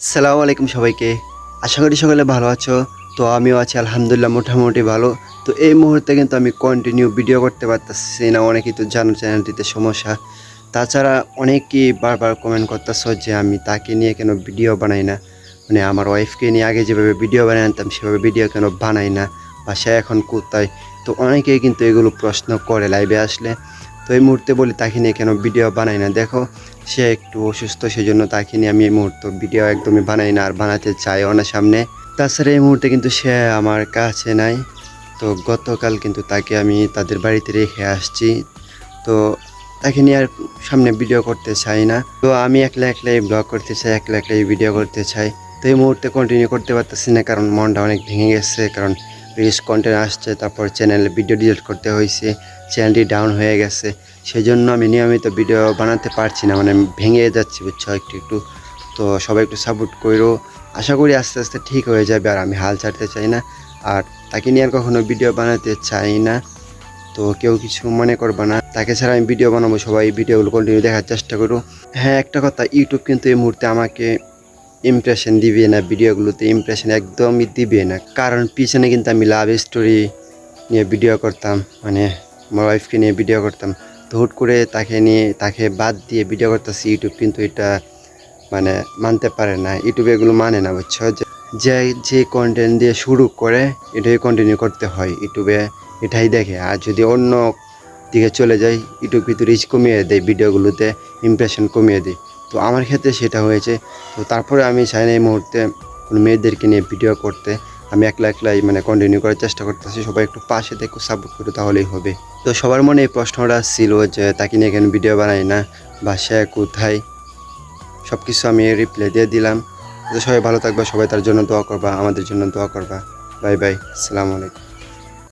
সালামু আলাইকুম সবাইকে। আশা করি সকলে ভালো আছো। তো আমিও আছি আলহামদুলিল্লাহ মোটামুটি ভালো। তো এই মুহূর্তে কিন্তু আমি কন্টিনিউ ভিডিও করতে পারতেছি না, অনেকেই তো জানো চ্যানেলটিতে সমস্যা। তাছাড়া অনেকেই বারবার কমেন্ট করতেছো যে আমি তাকে নিয়ে কেন ভিডিও বানাই না। মানে আমার ওয়াইফকে নিয়ে আগে যেভাবে ভিডিও বানাই আনতাম, সেভাবে ভিডিও কেন বানাই না? বা সে এখন কোথায়? তো অনেকেই কিন্তু এগুলো প্রশ্ন করে লাইভে আসলে। তো এই মুহূর্তে বলি, তাকে নিয়ে কেন ভিডিও বানাই না? দেখো, সে একটু অসুস্থ সেই জন্য তাকে নিয়ে আমি এই মুহূর্তে ভিডিও একদমই বানাই না আর বানাতে চাইও না সামনে। তাছাড়া এই মুহূর্তে কিন্তু সে আমার কাছে নাই। তো গতকাল কিন্তু তাকে আমি তাদের বাড়িতে রেখে আসছি। তো তাকে নিয়ে আর সামনে ভিডিও করতে চাই না। তো আমি একলা একলাই ব্লগ করতে চাই, একলা একলাই ভিডিও করতে চাই। তো এই মুহূর্তে কন্টিনিউ করতে পারতেছি না, কারণ মনটা অনেক ভেঙে গেছে, কারণ রিস কন্টেন্ট আসছে, তারপর চ্যানেলে ভিডিও ডিলিট করতে হয়েছে চ্যানেলটি ডাউন হয়ে গেছে। সেই জন্য আমি নিয়মিত ভিডিও বানাতে পারছি না মানে ভেঙে যাচ্ছি, বুঝছ? একটু একটু। তো সবাই একটু সাপোর্ট করো। আশা করি আস্তে আস্তে ঠিক হয়ে যাবে, আর আমি হাল ছাড়তে চাই না। আর তাকে নিয়ে আর কখনো ভিডিও বানাতে চাই না। তো কেউ কিছু মনে করবে না। তাকে ছাড়া আমি ভিডিও বানাবো, সবাই ভিডিওগুলো কন্টিনিউ দেখার চেষ্টা করো। হ্যাঁ একটা কথা ইউটিউব কিন্তু এই মুহূর্তে আমাকে ইমপ্রেশন দিবে না ভিডিওগুলোতে ইমপ্রেশন একদমই দিবে না। কারণ পিছনে কিন্তু আমি লাভ স্টোরি নিয়ে ভিডিও করতাম মানে আমার ওয়াইফকে নিয়ে ভিডিও করতাম। তো হুট করে তাকে নিয়ে, তাকে বাদ দিয়ে ভিডিও করতেছি ইউটিউব কিন্তু এটা মানে মানতে পারে না। ইউটিউবে এগুলো মানে না, বুঝছ? যে যে কন্টেন্ট দিয়ে শুরু করে, এটাই কন্টিনিউ করতে হয় ইউটিউবে এটাই দেখে, আর যদি অন্য দিকে চলে যায় ইউটিউব কিন্তু রিচ কমিয়ে দেয় ভিডিওগুলোতে ইমপ্রেশন কমিয়ে দেয়। তো আমার ক্ষেত্রে সেটা হয়েছে। তো তারপরে আমি চাই না এই মুহূর্তে কোনো মেয়েদেরকে নিয়ে ভিডিও করতে। আমি একলা একলাই মানে কন্টিনিউ করার চেষ্টা করতেছি। সবাই একটু পাশে দেখো সাপোর্ট করে তাহলেই হবে। তো সবার মনে এই প্রশ্নটা ছিল যে, তাকে নিয়ে কেন ভিডিও বানাই না? বা সে কোথায়? সব কিছু আমি রিপ্লাই দিয়ে দিলাম। তো সবাই ভালো থাকবা, সবাই তার জন্য দোয়া করবা, আমাদের জন্য দোয়া করবা। বাই বাই, আসসালামু আলাইকুম।